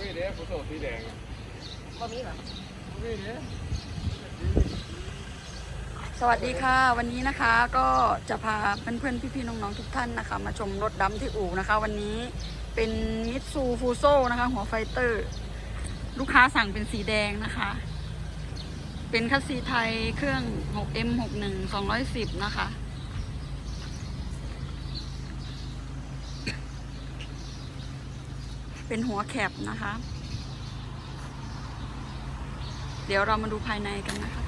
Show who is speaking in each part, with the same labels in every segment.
Speaker 1: มีเด้ผู้โสดสีแดง
Speaker 2: บ่มีเหรอ
Speaker 1: มีเด้
Speaker 3: สวัสดีค่ะ วันนี้นะคะก็จะพาเพื่อนๆพี่ๆน้องๆทุกท่านนะคะ มาชมรถดำที่อู่นะคะ วันนี้เป็นมิตซูฟูโซนะคะ หัวไฟเตอร์ ลูกค้าสั่งเป็นสีแดงนะคะ เป็นคัสซีไทยเครื่อง 6M61 210 นะคะ เป็นหัวแคบนะคะ เดี๋ยวเรามาดูภายในกันนะคะ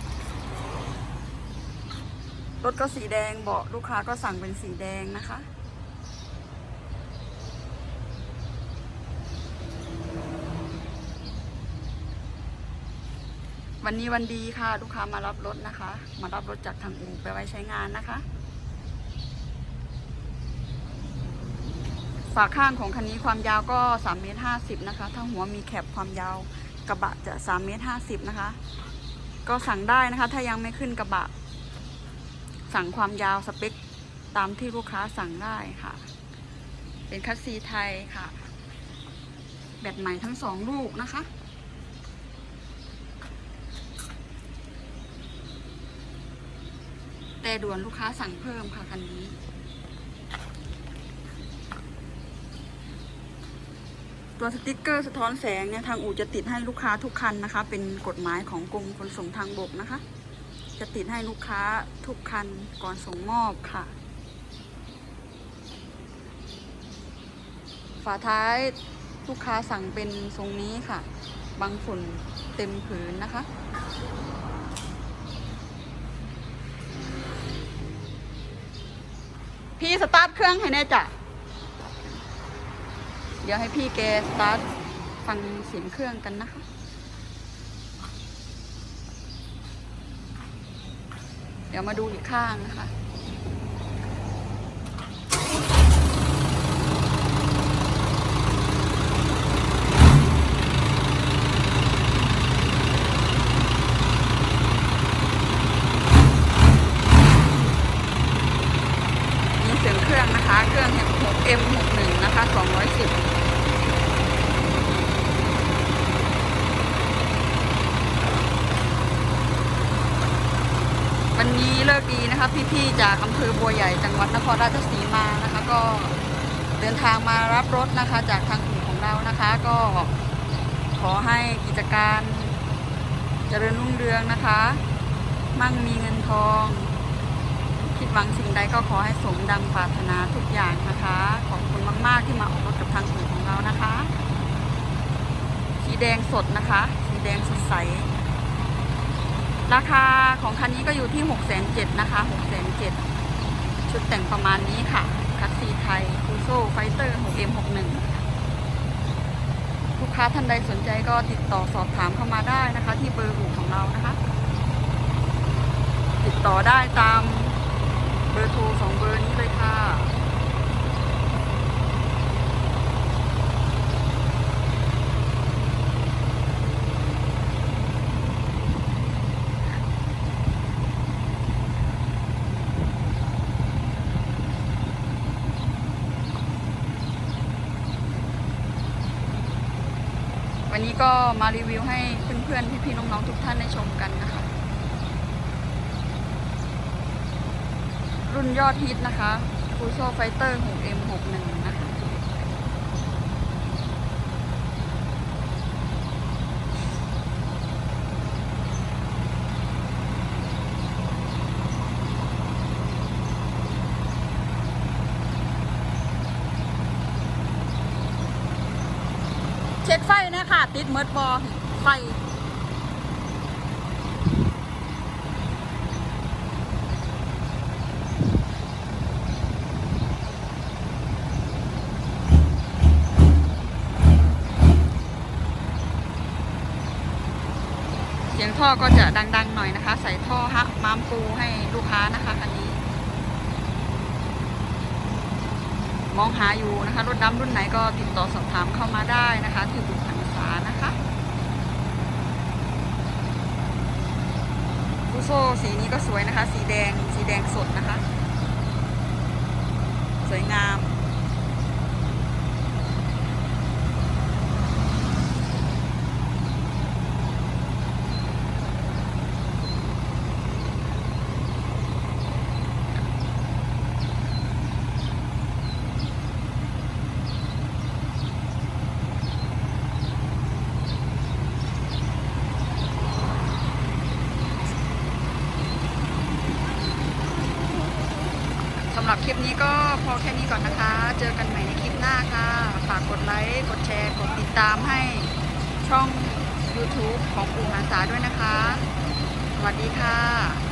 Speaker 3: รถก็สีแดงเบาะลูกค้าก็สั่งเป็นสีแดงนะคะวันนี้วันดีค่ะ ลูกค้ามารับรถนะคะ มารับรถจากทางอู่ไปไว้ใช้งานนะคะ ฝาข้างของคันนี้ความยาวก็3เมตร50นะคะ ถ้าหัวมีแคปความยาวกระบะจะ3เมตร50นะคะ ก็สั่งได้นะคะ ถ้ายังไม่ขึ้นกระบะ สั่งความยาวสเปคตามที่ลูกค้าสั่งได้ค่ะ เป็นคัสซีไทยค่ะ แบตใหม่ทั้งสองลูกนะคะ แต่ด่วนลูกค้าสั่งเพิ่มค่ะคันนี้ ตัวสติกเกอร์สะท้อนแสงเนี่ยทางอู่จะติดให้ลูกค้าทุกคันนะคะ เป็นกฎหมายของกรมขนส่งทางบกนะคะ จะติดให้ลูกค้าทุกคันก่อนส่งมอบค่ะ ฝาท้ายลูกค้าสั่งเป็นทรงนี้ค่ะ บางฝุ่นเต็มผืนนะคะพี่สตาร์ทเครื่องให้แน่จ้ะ เดี๋ยวให้พี่แกสตาร์ทฟังเสียงเครื่องกันนะคะเดี๋ยวมาดูอีกข้างนะคะ นี่เสียงเครื่องนะคะ เครื่อง 6M61 นะคะ210วันนี้เลิกดีนะคะ พี่ๆจากอำเภอบัวใหญ่จังหวัดนครราชสีมานะคะ ก็เดินทางมารับรถนะคะ จากทางอู่ของเรานะคะ ก็ขอให้กิจการเจริญรุ่งเรืองนะคะ มั่งมีเงินทอง คิดหวังสิ่งใดก็ขอให้สมดังปรารถนาทุกอย่างนะคะ ขอบคุณมาก ๆ ที่มาออกรถกับทางอู่ของเรานะคะ สีแดงสดนะคะ สีแดงสดใส ราคาของคันนี้ก็อยู่ที่6 7 0 0 0นะคะ6 7 0 0ชุดแต่งประมาณนี้ค่ะคัสซีไทยคูโซไฟเตอร์ 6M61 ลูกค้าท่านใดสนใจก็ติดต่อสอบถามเข้ามาได้นะคะ ที่เบอร์หูของเรานะคะ ติดต่อได้ตาม เบอร์โทรสองเบอร์นี้เลยค่ะ วันนี้ก็มารีวิวให้เพื่อนๆ พี่ๆ น้องๆ ทุกท่านได้ชมกันนะคะ รุ่นยอดฮิตนะคะฟูโซไฟเตอร์ 6M61 นะคะเช็คไฟนะค่ะติดเมิดบอไฟ สียงท่อก็จะดังๆหน่อยนะคะ ใส่ท่อฮักมามปูให้ลูกค้านะคะคันนี้ มองหาอยู่นะคะรถดำรุ่นไหนก็ติดต่อสอบถามเข้ามาได้นะคะ ที่บุพันษานะคะฟูโซสีนี้ก็สวยนะคะ สีแดงสีแดงสดนะคะ สวยงาม รับคลิปนี้ก็พอแค่นี้ก่อนนะคะ เจอกันใหม่ในคลิปหน้าค่ะ ฝากกดไลค์ กดแชร์ กดติดตามให้ช่อง YouTube ของปู่หานสาด้วยนะคะ สวัสดีค่ะ